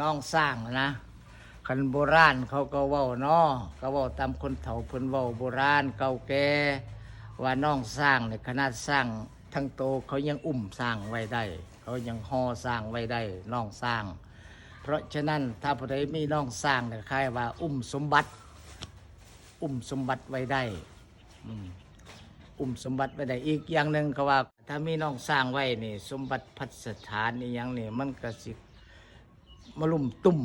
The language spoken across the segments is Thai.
น้องสร้างนะคันโบราณเขาก็เว้าเนาะก็เว้าตามคนเฒ่าเพิ่นเว้าโบราณเก่าแก่ว่าน้องสร้างเนี่ยขนาดสร้างทั้งโตเขายังอุ้มสร้างไว้ได้ เขายังห่อสร้างไว้ได้น้องสร้าง เพราะฉะนั้นถ้าผู้ใดมีน้องสร้างเนี่ยคล้ายว่า อุ้มสมบัติ อุ้มสมบัติไว้ได้อุ้มสมบัติไว้ได้อีกอย่างหนึ่งก็ว่า ถ้ามีน้องสร้างไว้นี่ สมบัติพัสถานนี่ยังนี่มันก็สิ มาลุ่มตุ่ม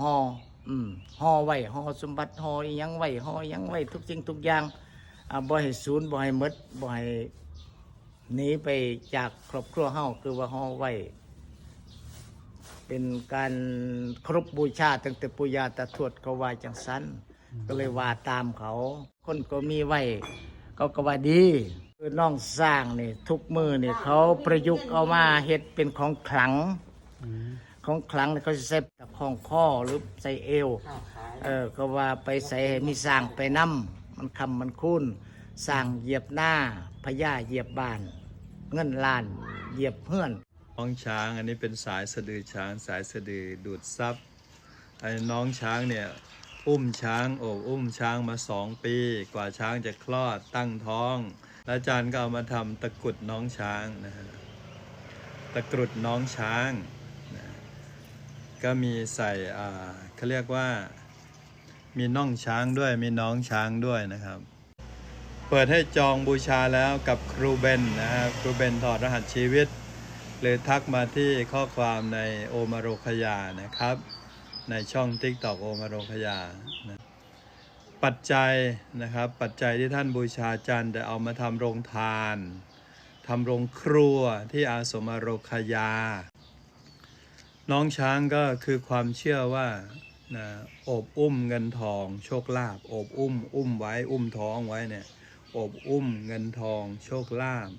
ห่ออืมห่อไว้ห่อสมบัติห่ออีหยังไว้ห่ออีหยังไว้ทุกสิ่งทุกอย่างอ่าบ่ให้สูญบ่ให้หมดบ่ให้หนีไปจากครอบครัวเฮาคือว่าห่อไว้เป็นการครบบูชาตั้งแต่ปุยาตาทวดเขาว่าจังสันก็เลยว่าตามเขา คนก็มีไว้เขาก็ว่าดีคือน้องสร้างนี่ทุกมือนี่เขาประยุกต์เอามาเฮ็ดเป็นของขลัง ของขลังนี่เขาจะใส่ตะข้องข้อหรือใส่เอว เออก็ว่าไปใส่ให้มีสร้างไปนํมันคำมันคุ้นสร้างเหยียบหน้าพญาเหยียบบ้าน เงินล้านเหยียบเพื่อนน้องช้างอันนี้เป็นสายสะดือช้างสายสะดือดูดซับไอ้น้องช้างเนี่ยอุ้มช้างโอบอุ้มช้างมาสองปี กว่าช้างจะคลอดตั้งท้อง แล้วอาจารย์ก็เอามาทำตะกรุดน้องช้างนะฮะตะกรุดน้องช้างนะ ก็มีใส่เขาเรียกว่า มีน่องช้างด้วยมีน้องช้างด้วยนะครับ เปิดให้จองบูชาแล้วกับครูเบนนะครับครูเบนถอดรหัสชีวิต หรือทักมาที่ข้อความในโอมาโรคยานะครับ ในช่อง t ิ k t o k โอมาโรคยานะปัจจัยนะครับปัจจัยที่ท่านบูชาจันจะเอามาทำโรงทานทำโรงครัวที่อาสมโรคยา น้องช้างก็คือความเชื่อว่านะโอบอุ้มเงินทอง โชคลาภโอบอุ้ม อุ้มไว้อุ้มท้องไว้เนี่ยโอบอุ้มเงินทอง โชคลาภ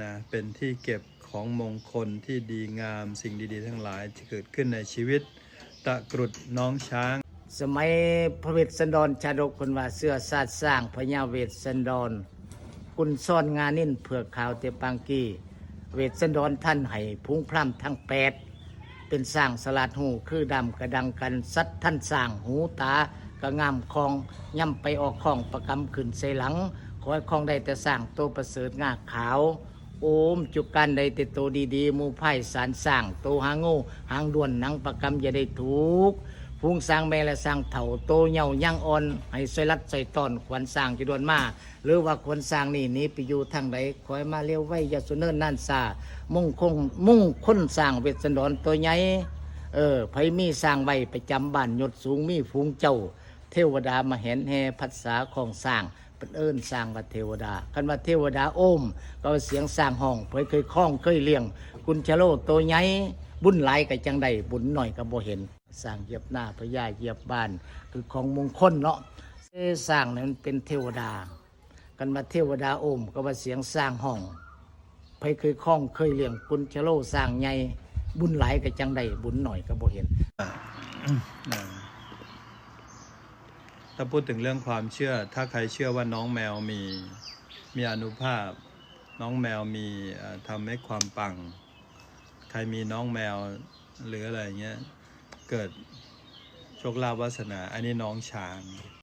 นะเป็นที่เก็บของมงคลที่ดีงามสิ่งดีๆ ทั้งหลายที่เกิดขึ้นในชีวิต ตะกรุดน้องช้าง สมัยพระเวสสันดรชาดกคนว่าเสื้อซาดสร้างพญาเวสสันดรกุนซ่อนงานนิ่นเผือกขาวเตปังกี้ เวสสันดรท่านให้พุงพร่ำทั้งแปด เป็นสร้างสลัดหูคือดำกระดังกันสัตว์ท่านสร้างหูตากระงามคองย่ำไปออกคองประกำขึ้นใส่หลังคอยคองได้แต่สร้างตัวประเสริฐงาขาว โอมจุกันได้แต่ตัวดีๆมูไพ่สารสร้างตัวหางโง่หางด่วนหนังประกำอย่าได้ถูก พุงสร้างแม่และสร้างเถ่าโตเหย่าย่างอ่อน ให้ใส่รัดใส่ตอนควรสร้างจะดวนมา หรือว่าควรสร้างนี่นี้ไปอยู่ทางใดคอยมาเลี้ยวไว้ยาสุเนินนั่นซามุ่งคงมุ่งค้นสร้างเวทสันดรตัวใหญ่เออไผมีสร้างไว้ประจำบ้านยศสูงมีฟูงเจ้า เทวดามาเห็นแห่พัษาของสร้างเป็นเอิ้นสร้างว่าเทวดาคันว่าเทวดาโอม ก็เสียงสร้างห้องเผยเคยคล้องเคยเลี้ยง กุญชโลตัวใหญ่บุญหลายกับจังใดบุญหน่อยกับโบเห็น สร้างเหยียบหน้าพญาเหยียบบ้าน คือของมงคลเนาะเอ้สร้างนั้นเป็นเทวดา กันมาเทวดาอมก็ว่าเสียงสร้างห้องเผยเคยคล้องเคยเลี้ยงกุญชโลสร้างใหญ่บุญหลายกับจังใดบุญหน่อยกับบ่เห็นถ้าพูดถึงเรื่องความเชื่อ ถ้าใครเชื่อว่าน้องแมวมีมีอนุภาพ น้องแมวมีทำให้ความปัง ใครมีน้องแมวหรืออะไรเงี้ย เกิดโชคลาภวาสนา อันนี้น้องช้าง